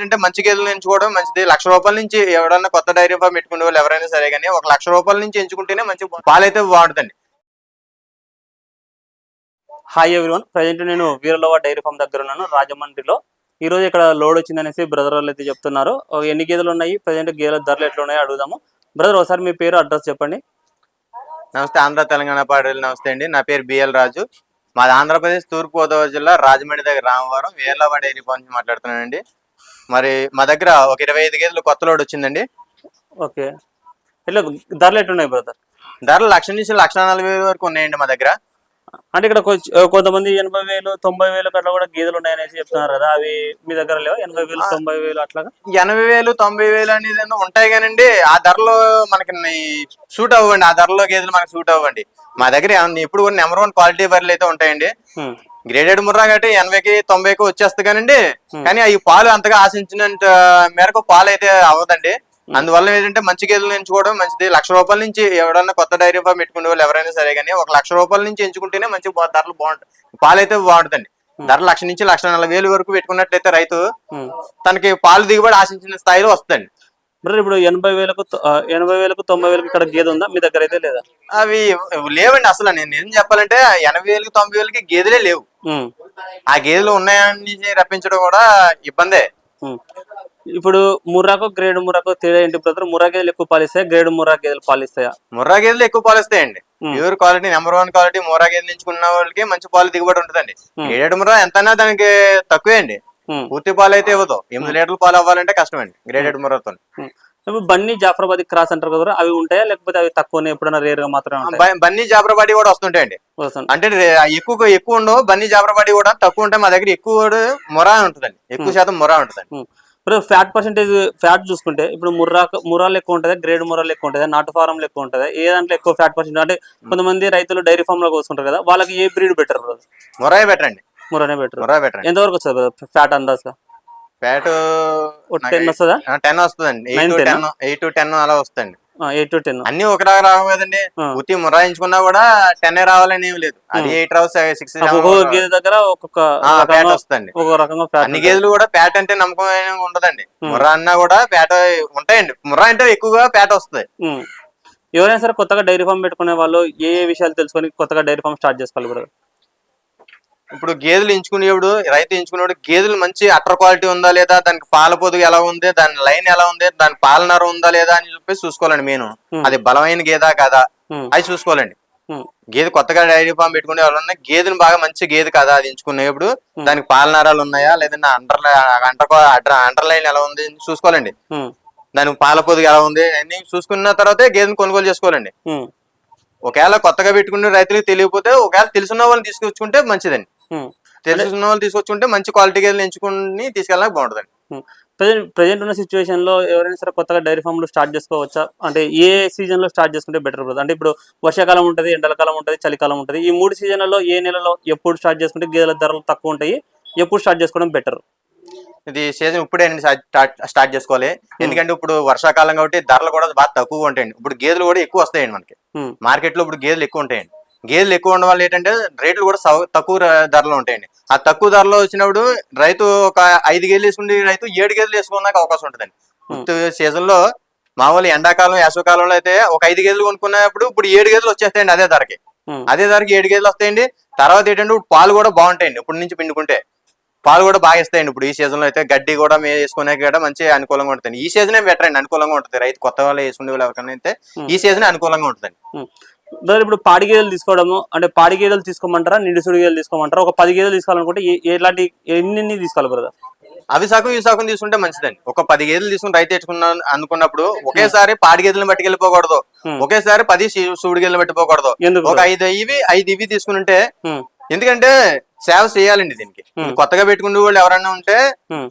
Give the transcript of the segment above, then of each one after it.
ఏంటంటే మంచి గేదెలు ఎంచుకోవడం మంచిది. లక్ష రూపాయల నుంచి ఎవరన్నా కొత్త డైరీ ఫామ్ పెట్టుకునే వాళ్ళు ఎవరైనా సరే కానీ ఒక లక్ష రూపాయల నుంచి ఎంచుకుంటేనే మంచి పాలైతే బాగుంటుందండి హాయ్ ఎవ్రీవన్ ప్రజెంట్ నేను వీరలవ డైరీ ఫామ్ దగ్గర ఉన్నాను రాజమండ్రిలో. ఈ రోజు ఇక్కడ లోడ్ వచ్చిందనేసి బ్రదర్ వాళ్ళు అయితే చెప్తున్నారు. ఎన్ని గేదెలు ఉన్నాయి? ప్రజెంట్ గేదెల ధరలు ఎట్లా ఉన్నాయో అడుగుదాము. బ్రదర్ ఒకసారి మీ పేరు అడ్రస్ చెప్పండి. నమస్తే ఆంధ్ర తెలంగాణ పాడేలు నమస్తే అండి. నా పేరు బిఎల్ రాజు. మాది ఆంధ్రప్రదేశ్ తూర్పు గోదావరి జిల్లా రాజమండ్రి దగ్గర రామవరం వేర్లవ డైరీ ఫామ్ నుంచి మాట్లాడుతున్నానండి. మరి మా దగ్గర ఒక ఇరవై ఐదు గేదెలు కొత్త లోడ్ వచ్చిందండి. ఓకే. ఇట్లా ధరలు ఎట్లున్నాయి బ్రదర్ ధరలు లక్ష నుంచి లక్ష నలభై వేల వరకు ఉన్నాయండి మా దగ్గర. అంటే ఇక్కడ కొంతమంది ఎనభై వేలు తొంభై వేలు అట్లా కూడా గేదెలు ఉన్నాయనేసి చెప్తున్నారు కదా అవి మీ దగ్గర లేవా? ఎనభై వేలు తొంభై వేలు అట్లాగా? ఎనభై వేలు తొంభై వేలు అనేది ఉంటాయి కానండి ఆ ధరలో మనకి సూట్ అవ్వండి ఆ ధరలో గేదెలు మనకి సూట్ అవ్వండి. మా దగ్గర ఇప్పుడు కూడా నెంబర్ వన్ క్వాలిటీ బర్రెలు అయితే ఉంటాయండి. గ్రేడెడ్ ముర్రా కాబట్టి ఎనభైకి తొంభైకి వచ్చేస్తుంది కానండి. Hmm. కానీ అవి పాలు అంతగా ఆశించినంత మేరకు పాలు అయితే అవ్వదండి అందువల్ల ఏంటంటే మంచి గేదెలు ఎంచుకోవడం మంచిది. లక్ష రూపాయల నుంచి ఎవరన్నా కొత్త డైరీ ఫామ్ పెట్టుకునే వాళ్ళు ఎవరైనా సరే కానీ ఒక లక్ష రూపాయల నుంచి ఎంచుకుంటేనే మంచి ధరలు బాగుంటాయి పాలు అయితే బాగుంటుందండి ధర లక్ష నుంచి లక్ష నలభై వేలు వరకు పెట్టుకున్నట్లయితే రైతు. తనకి పాలు దిగుబడి ఆశించిన స్థాయిలో వస్తుందండి. బ్రదర్ ఇప్పుడు ఎనభై వేలకు ఎనభై వేలకు తొంభై వేలకు ఇక్కడ గేదె ఉందా? మీ దగ్గర అయితే లేదా? అవి లేవండి అసలు. నేను ఏం చెప్పాలంటే ఎనభై వేలకి తొంభై వేలకి గేదెలే లేవు. ఆ గేదెలు ఉన్నాయని రప్పించడం కూడా ఇబ్బందే. ఇప్పుడు ముర్రాకు గ్రేడ్ ముర్రాకు తేడా ఏంటి బ్రదర్? ముర్రా గేదెలు ఎక్కువ పాలిస్తాయా? గ్రేడ్ ముర్రా గేదెలు పాలిస్తాయా? ముర్రా గేదెలు ఎక్కువ పాలు వస్తాయండి Hmm. Pure quality number one quality Murrah గేదెలు ఎంచుకున్న వాళ్ళకి మంచి పాలు దిగుబడి ఉంటుందండి. ఏడు ముర్రా ఎంతైనా దానికి తక్కువే అండి. పూర్తి పాలు అయితే ఇవ్వదు. ఎనిమిది లీటర్ల పాలు అవ్వాలంటే కష్టమండి గ్రేడెడ్ ముర్రాతో. ఇప్పుడు బన్నీ జాఫరాబాద్ క్రాస్ అంటారు కదా అవి ఉంటాయా? లేకపోతే అవి తక్కువనే ఎప్పుడైనా రేర్గా మాత్రమే బన్నీ జాబ్రబాడి కూడా వస్తుంటాయండి. అంటే ఎక్కువ ఎక్కువ ఉండవు బన్నీ జాబ్రబాడి కూడా తక్కువ ఉంటాయి మా దగ్గర ఎక్కువ మొరా ఉంటుందండి. ఎక్కువ శాతం మొరా ఉంటుందండి. ఇప్పుడు ఫ్యాట్ పర్సెంటేజ్ ఫ్యాట్ చూసుకుంటే ఇప్పుడు ముర్రా ముర్రాలు ఎక్కువ ఉంటుందా? గ్రేడ్ ముర్రాలు ఎక్కువ ఉంటుందా? నాటు ఫారంలు ఎక్కువ ఉంటుందా? ఏ దాంట్లో ఎక్కువ ఫ్యాట్ పర్సెంట్ అంటే కొంతమంది రైతులు డైరీ ఫామ్లో కోసుకుంటారు కదా వాళ్ళకి ఏ బ్రీడ్ బెటర్ మొరాయి బెటర్ అండి. ముర్రానే బెటర్. మొరా బెటర్ ఎంతవరకు వస్తుంది ఫ్యాట్ అందాజుగా? ఫ్యాట్ టెన్ వస్తుందా? టెన్ వస్తుందండి. ఎయిట్ టు టెన్ అలా వస్తుంది ఎయిట్ టు టెన్ అన్ని ఒకలాగా రావు కదండి. ఉత్తి మురాయించుకున్నా కూడా టెన్ రావాలని ఏం లేదు. అది. ఎయిట్ రావు సిక్స్ గేదె దగ్గర ఒక్కొక్క ప్యాట్ వస్తుంది ఒక రకంగా అన్ని గేదెలు కూడా ప్యాట్ అంటే నమ్మకం ఏమీ ఉండదండి. ముర్రా అన్నా కూడా ప్యాట్ ఉంటాయండి. ముర్రా అంటే ఎక్కువగా ప్యాట్ వస్తుంది. ఎవరైనా సరే కొత్తగా డైరీ ఫామ్ పెట్టుకునే వాళ్ళు ఏ ఏ విషయాలు తెలుసుకొని కొత్తగా డైరీ ఫామ్ స్టార్ట్ చేసుకోవాలి బ్రదర్ ఇప్పుడు గేదెలు ఎంచుకునేప్పుడు రైతు ఎంచుకునేప్పుడు గేదెలు మంచి అట్ర క్వాలిటీ ఉందా లేదా దానికి పాల పొదుగు ఎలా ఉంది దాని లైన్ ఎలా ఉంది దాని పాలనర ఉందా లేదా అని చెప్పేసి చూసుకోవాలండి నేను. అది బలమైన గేదా కాదా. అది చూసుకోవాలండి. గేదె కొత్తగా డైరీ ఫామ్ పెట్టుకునే వాళ్ళన్నా గేదెని బాగా మంచి గేదె కదా అది ఎంచుకునేప్పుడు. దానికి పాలనరాలు ఉన్నాయా లేదంటే అండర్ అండర్ అండర్ లైన్ ఎలా ఉంది అని చూసుకోవాలండి. దానికి పాల పొదుగు ఎలా ఉంది అన్ని చూసుకున్న తర్వాతే గేదెని కొనుగోలు చేసుకోవాలండి. ఒకవేళ కొత్తగా పెట్టుకునే రైతులకు తెలియకపోతే ఒకవేళ తెలిసిన వాళ్ళని తీసుకొచ్చుకుంటే మంచిదండి. తెలిసిన వాళ్ళు తీసుకొచ్చుకుంటే మంచి క్వాలిటీ గేదెలు ఎంచుకుని తీసుకెళ్ళడానికి బాగుంటుందండి. ప్రజెంట్ ప్రజెంట్ ఉన్న సిచ్యువేషన్లో ఎవరైనా సరే కొత్తగా డైరీ ఫామ్లో స్టార్ట్ చేసుకోవచ్చా? అంటే ఏ సీజన్లో స్టార్ట్ చేసుకుంటే బెటర్ బ్రదర్? అంటే ఇప్పుడు వర్షాకాలం ఉంటది ఎండలకాలం ఉంటది చలికాలం ఉంటది. ఈ మూడు సీజన్లలో ఏ నెలలో ఎప్పుడు స్టార్ట్ చేసుకుంటే గేదెల ధరలు తక్కువ ఉంటాయి ఎప్పుడు స్టార్ట్ చేసుకోవడం బెటర్? ఇది సీజన్ ఇప్పుడే అండి స్టార్ట్ చేసుకోవాలి. ఎందుకంటే ఇప్పుడు వర్షాకాలం కాబట్టి ధరలు కూడా బాగా తక్కువ ఉంటాయండి. ఇప్పుడు గేదెలు కూడా ఎక్కువ వస్తాయండి మనకి. మార్కెట్లో ఇప్పుడు గేదెలు ఎక్కువ ఉంటాయండి. గేదెలు ఎక్కువ ఉండడం వల్ల ఏంటంటే రేట్లు కూడా తక్కువ ధరలో ఉంటాయండి. ఆ తక్కువ ధరలో వచ్చినప్పుడు రైతు ఒక ఐదు గేదెలు వేసుకునే రైతు ఏడు గేదెలు వేసుకోవడానికి అవకాశం ఉంటుందండి. సీజన్లో మామూలు ఎండాకాలం వేసవకాలంలో అయితే ఒక ఐదు గేదెలు కొనుక్కున్నప్పుడు ఇప్పుడు ఏడు గేదెలు వచ్చేస్తాయండి అదే ధరకి. అదే ధరకి ఏడు గేదెలు వస్తాయండి. తర్వాత ఏంటంటే ఇప్పుడు పాలు కూడా బాగుంటాయండి ఇప్పుడు నుంచి పిండుకుంటే. పాలు కూడా బాగా ఇస్తాయండి ఇప్పుడు ఈ సీజన్లో అయితే గడ్డి కూడా మేము వేసుకునే కూడా మంచి అనుకూలంగా ఉంటుంది ఈ సీజనే బెటర్ అండి అనుకూలంగా ఉంటుంది. రైతు కొత్త వాళ్ళు వేసుకునే వాళ్ళు ఎవరికైనా అయితే ఈ సీజన్ అనుకూలంగా ఉంటుందండి. బ్రదర్ ఇప్పుడు పాడి గేదెలు తీసుకోవడము అంటే పాడి గేదెలు తీసుకోమంటారా నిండుసుడి గేదెలు తీసుకోమంటారా ఒక పది గేదెలు తీసుకోవాలనుకుంటే ఎలాంటి ఎన్ని తీసుకోవాలి బ్రదర్ అవి సగం ఈ సగం తీసుకుంటే మంచిదండి ఒక పది గేదెలు తీసుకుని రైతు తెచ్చుకున్నా అనుకున్నప్పుడు ఒకేసారి పాడి గేదెలను పట్టుకెళ్ళిపోకూడదు. ఒకేసారి పది సూడి గేదెలు పట్టుకోకూడదు ఎందుకు ఒక ఐదు ఇవి ఐదు ఇవి తీసుకుంటే. ఎందుకంటే సేవ చేయాలండి దీనికి. కొత్తగా పెట్టుకునే వాళ్ళు ఎవరైనా ఉంటే.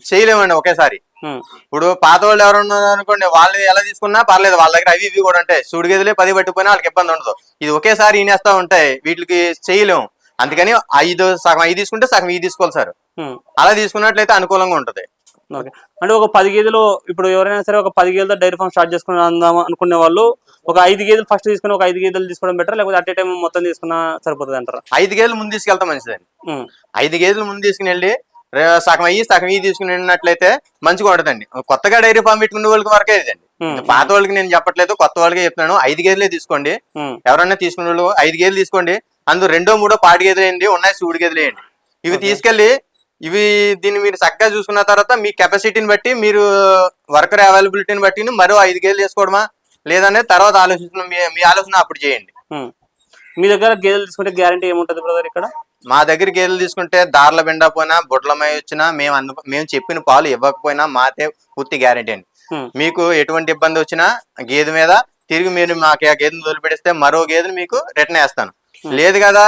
చేయలేమండి ఒకేసారి. ఇప్పుడు పాత వాళ్ళు ఎవరు ఉన్నారు అనుకోండి వాళ్ళు ఎలా తీసుకున్నా పర్లేదు వాళ్ళ దగ్గర అవి ఇవి కూడా ఉంటాయి. సూడి గదిలే పది పట్టిపోయినా వాళ్ళకి ఇబ్బంది ఉండదు. ఇది ఒకేసారి ఈనేస్తా ఉంటాయి వీటికి చేయలేము. అందుకని ఐదు సగం ఐదు తీసుకుంటే సగం ఇది తీసుకోవాలి సార్. అలా తీసుకున్నట్లయితే అనుకూలంగా ఉంటది. ఓకే. అంటే ఒక పది గేదెలు ఇప్పుడు ఎవరైనా సరే ఒక పది గేదెలతో డైరీ ఫామ్ స్టార్ట్ చేసుకుని అందాం అనుకునే వాళ్ళు ఒక ఐదు గేదెలు ఫస్ట్ తీసుకుని ఒక ఐదు గేదెలు తీసుకోవడం బెటర్ లేకపోతే అట్ ఏ టైం మొత్తం తీసుకున్నా సరిపోతుంది అంటారా? ఐదు గేదెలు ముందు తీసుకెళ్తా మంచిదండి. ఐదు గేదెలు ముందు తీసుకుని వెళ్ళి సగం అయ్యి సగం ఇవి తీసుకున్నట్లయితే మంచిగా ఉంటదండి. కొత్తగా డైరీ ఫామ్ పెట్టుకునే వాళ్ళకి వరకే ఇదండి. పాత వాళ్ళకి నేను చెప్పట్లేదు కొత్త వాళ్ళకి చెప్తున్నాను. ఐదు గేదెలే తీసుకోండి. ఎవరన్నా తీసుకునే వాళ్ళు ఐదు గేదెలు తీసుకోండి. అందులో రెండో మూడో పాడి గేదెలు వేయండి ఉన్నాయి సూడి గేదెలు వేయండి. ఇవి. తీసుకెళ్ళి ఇవి దీన్ని మీరు చక్కగా చూసుకున్న తర్వాత మీ కెపాసిటీని బట్టి మీరు వర్కర్ అవైలబిలిటీని బట్టి మరో ఐదు గేదెలు వేసుకోవడమా? లేదనే తర్వాత ఆలోచించిన మీ ఆలోచన అప్పుడు చేయండి. మీ దగ్గర గేదెలు తీసుకుంటే గ్యారంటీ ఏముంటది బ్రదర్ ఇక్కడ? మా దగ్గర గేదెలు తీసుకుంటే దార్ల బెండ పోయినా బొడ్లమై వచ్చినా మేము అందు మేము చెప్పిన పాలు ఇవ్వకపోయినా మాతే పూర్తి గ్యారెంటీ అండి. మీకు ఎటువంటి ఇబ్బంది వచ్చినా గేదె మీద తిరిగి మీరు మాకు ఆ గేదెను వదిలిపెడిస్తే మరో గేదెను మీకు రిటర్న్ వేస్తాను. లేదు కదా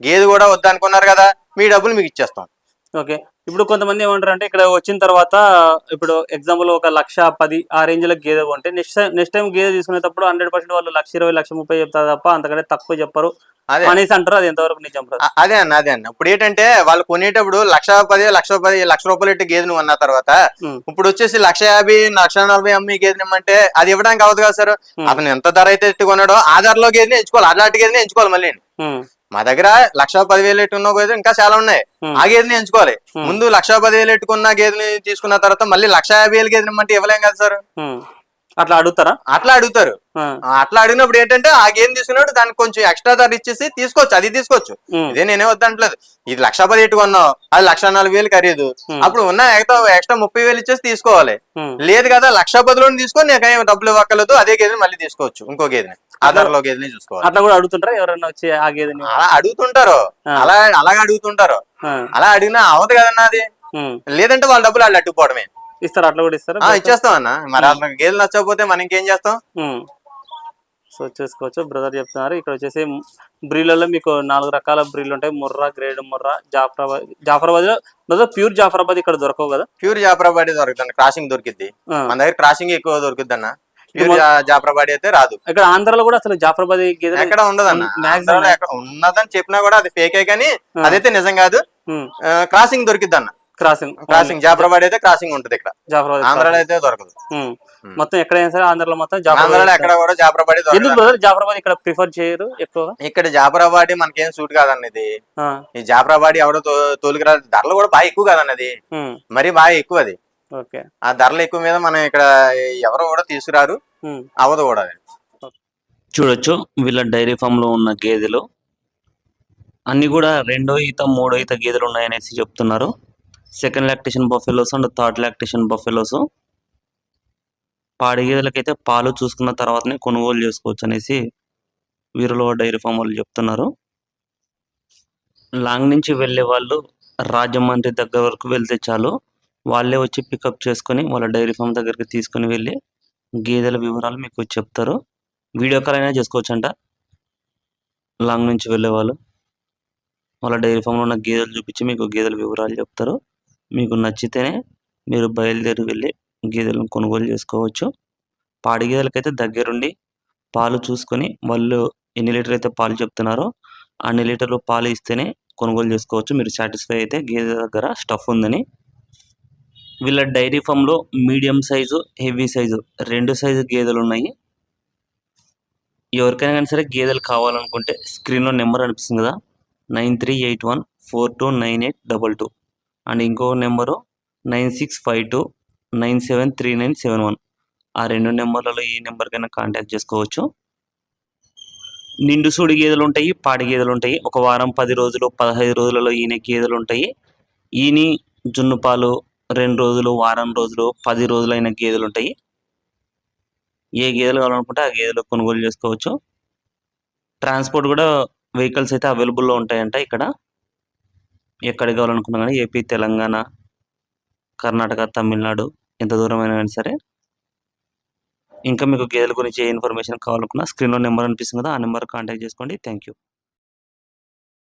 గేదె కూడా వద్దనుకున్నారు కదా మీ డబ్బులు మీకు ఇచ్చేస్తాం. ఓకే. ఇప్పుడు కొంతమంది ఏమంటారు అంటే ఇక్కడ వచ్చిన తర్వాత ఇప్పుడు ఎగ్జాంపుల్ ఒక లక్ష పది ఆ రేంజ్లో గేదె కొంటే నెక్స్ట్ నెక్స్ట్ టైం గేదె తీసుకునేటప్పుడు హండ్రెడ్ పర్సెంట్ వాళ్ళు లక్ష ఇరవై లక్ష ముప్పై చెప్తారు తప్ప అంతకంటే తక్కువ చెప్పరు. అదే. అనేసి అంటారు అది ఎంతవరకు నిజం అదే అన్న అదే అన్న. ఇప్పుడు ఏంటంటే వాళ్ళు కొనేటప్పుడు లక్ష పది లక్ష పది లక్ష రూపాయలు ఇట్టి గేదె నువ్వు అన్న తర్వాత ఇప్పుడు వచ్చేసి లక్ష యాభై లక్ష నలభై అమ్మి గేదెని ఇమ్మంటే అది ఇవ్వడానికి అవదు కదా సార్. అతను ఎంత ధర అయితే ఎట్టి కొన్నాడో ఆ ధరలో గేదెని ఎంచుకోవాలి అలాంటి గేదెని ఎంచుకోవాలి మళ్ళీ. మా దగ్గర లక్ష పదివేలు ఎట్టున్న గేదెలు ఇంకా చాలా ఉన్నాయి. ఆ గేదెని ఎంచుకోవాలి. ముందు లక్ష పదివేలు ఎట్టుకున్న గేదెని తీసుకున్న తర్వాత మళ్ళీ లక్ష యాభై వేలు గేదెని ఇమ్మంటే ఇవ్వలేం కదా సార్. అట్లా అడుగుతారా? అట్లా అడుగుతారు. అట్లా అడిగినప్పుడు ఏంటంటే ఆ గేదెని తీసుకున్నప్పుడు దానికి కొంచెం ఎక్స్ట్రా ధర ఇచ్చేసి తీసుకోవచ్చు. అది తీసుకోవచ్చు. ఇదే నేనే వద్దంటలేదు. ఇది లక్ష పది ఎట్టుకున్నావు అది లక్ష నలభై వేలు ఖరీదు. అప్పుడు ఉన్న ఎక్స్ట్రా ఎక్స్ట్రా ముప్పై వేలు ఇచ్చేసి తీసుకోవాలి. లేదు కదా లక్ష పదిలో తీసుకొని నీకు ఏం డబ్బులు ఇవ్వక్కర్లేదు. అదే గేదెని మళ్ళీ తీసుకోవచ్చు. ఇంకో గేదెని. గేదెని చూసుకోవాలి. అట్లా కూడా అడుగుతుంటారా? ఎవరైనా వచ్చి ఆ గేదెని అలా అడుగుతుంటారు. అలా అలాగే అడుగుతుంటారు. అలా అడిగినా అవదు కదన్నా అది. లేదంటే వాళ్ళ డబ్బులు వాళ్ళు అట్టుకుపోవడమే ఇస్తారా అట్లా కూడా ఇస్తారా? ఇచ్చేస్తాం అన్న. మరి అసలు గేదెలు నచ్చకపోతే మనం ఇంకేం చేస్తాం. సో చూసుకోవచ్చు. బ్రదర్ చెప్తున్నారు. ఇక్కడ వచ్చేసి బ్రీలలో మీకు నాలుగు రకాల బ్రీలు ఉంటాయి. ముర్రా గ్రేడ్ ముర్రా జాఫరాబాద్ జాఫరాబాద్లో బ్రదర్ ప్యూర్ జాఫరాబాద్ ఇక్కడ దొరకవు కదా? ప్యూర్ జాఫరాబాడీ దొరుకుతుంది. క్రాసింగ్ దొరికిద్ది. మన దగ్గర క్రాసింగ్ ఎక్కువ దొరుకుద్ది అన్న. ప్యూర్ అయితే రాదు. ఇక్కడ ఆంధ్రాలో కూడా అసలు జాఫరాబాద్ ఎక్కడ ఉండదన్న. ఎక్కడ ఉన్నదని చెప్పినా కూడా అది ఫేకే కానీ. అదైతే నిజం కాదు. క్రాసింగ్ దొరికిద్ది అన్న క్రాసింగ్ క్రాసింగ్ జాఫరాబాద్ అయితే క్రాసింగ్ ఉంటది ఇక్కడ. జాఫరాబాద్ ఆంధ్రాలో అయితే దొరకదు. మొత్తం ఎక్కడైనా సరే ఆంధ్రాలో మొత్తం ఆంధ్రాలో జాఫరాబాద్ ఎక్కడ కూడా జాఫరాబాడీ ఎందుకు బ్రదర్ జాఫరాబాద్ ఇక్కడ ప్రిఫర్ చేయరు ఎక్కువగా? ఇక్కడ జాఫరాబాడీ మనకేం సూట్ కాదన్న ఇది. ఈ జాఫరాబాడీ ఎవడో తోలుకురా ధరలు కూడా బాగా ఎక్కువ కాదన్నది మరి బాగా ఎక్కువ అది. ఆ ధరలు ఎక్కువ మీద మనం ఇక్కడ ఎవరు కూడా తీసుకురారు అవదు కూడా చూడొచ్చు వీళ్ళ డైరీ ఫామ్లో ఉన్న గేదెలు. అన్ని కూడా రెండో ఈత మూడో ఈత గేదెలు ఉన్నాయనేసి చెప్తున్నారు. Second lactation buffaloes and third lactation buffaloes. పాడి గేదెలకైతే పాలు చూసుకున్న తర్వాతనే కొనుగోలు చేసుకోవచ్చు అనేసి వీరులో డైరీ ఫామ్ వాళ్ళు చెప్తున్నారు. లాంగ్ నుంచి వెళ్ళే వాళ్ళు రాజమండ్రి దగ్గర వరకు వెళ్తే చాలు. వాళ్ళే వచ్చి పికప్ చేసుకొని వాళ్ళ డైరీ ఫామ్ దగ్గరికి తీసుకొని వెళ్ళి గేదెల వివరాలు మీకు చెప్తారు. వీడియో కాల్ అయినా చేసుకోవచ్చు అంట లాంగ్ నుంచి వెళ్ళే వాళ్ళు. వాళ్ళ డైరీ ఫామ్లో ఉన్న గేదెలు చూపించి మీకు గేదెల వివరాలు చెప్తారు. మీకు నచ్చితేనే మీరు బయలుదేరి వెళ్ళి గేదెలను కొనుగోలు చేసుకోవచ్చు. పాడి గేదెలకైతే దగ్గరుండి పాలు చూసుకొని వాళ్ళు ఎన్ని లీటర్ అయితే పాలు చెప్తున్నారో అన్ని లీటర్లు పాలు ఇస్తేనే కొనుగోలు చేసుకోవచ్చు. మీరు సాటిస్ఫై అయితే గేదె దగ్గర స్టఫ్ ఉందని. వీళ్ళ డైరీ ఫామ్లో మీడియం సైజు హెవీ సైజు రెండు సైజు గేదెలు ఉన్నాయి. ఎవరికైనా కానీ సరే గేదెలు కావాలనుకుంటే స్క్రీన్లో నెంబర్ అనిపిస్తుంది కదా nine three eight one four two nine eight double two. And ఇంకో number nine six five two nine seven three nine seven one. ఆ రెండు నెంబర్లలో ఏ నెంబర్కైనా కాంటాక్ట్ చేసుకోవచ్చు. నిండు సూడి గేదెలు ఉంటాయి పాడి గేదెలు ఉంటాయి. ఒక వారం పది రోజులు పదహైదు రోజులలో ఈయన గేదెలు ఉంటాయి. ఈని జున్ను పాలు రెండు రోజులు వారం రోజులు పది రోజులైన గేదెలు ఉంటాయి. ఏ గేదెలు కావాలనుకుంటే ఆ గేదెలు కొనుగోలు చేసుకోవచ్చు. ట్రాన్స్పోర్ట్ కూడా వెహికల్స్ అయితే అవైలబుల్లో ఉంటాయంట ఇక్కడ. ఎక్కడికి కావాలనుకున్నా కానీ ఏపీ తెలంగాణ కర్ణాటక తమిళనాడు ఎంత దూరమైనా కానీ సరే. ఇంకా మీకు గేదెల గురించి ఏ ఇన్ఫర్మేషన్ కావాలనుకున్నా స్క్రీన్లో నెంబర్ అనిపిస్తుంది కదా ఆ నెంబర్ కాంటాక్ట్ చేసుకోండి. Thank you.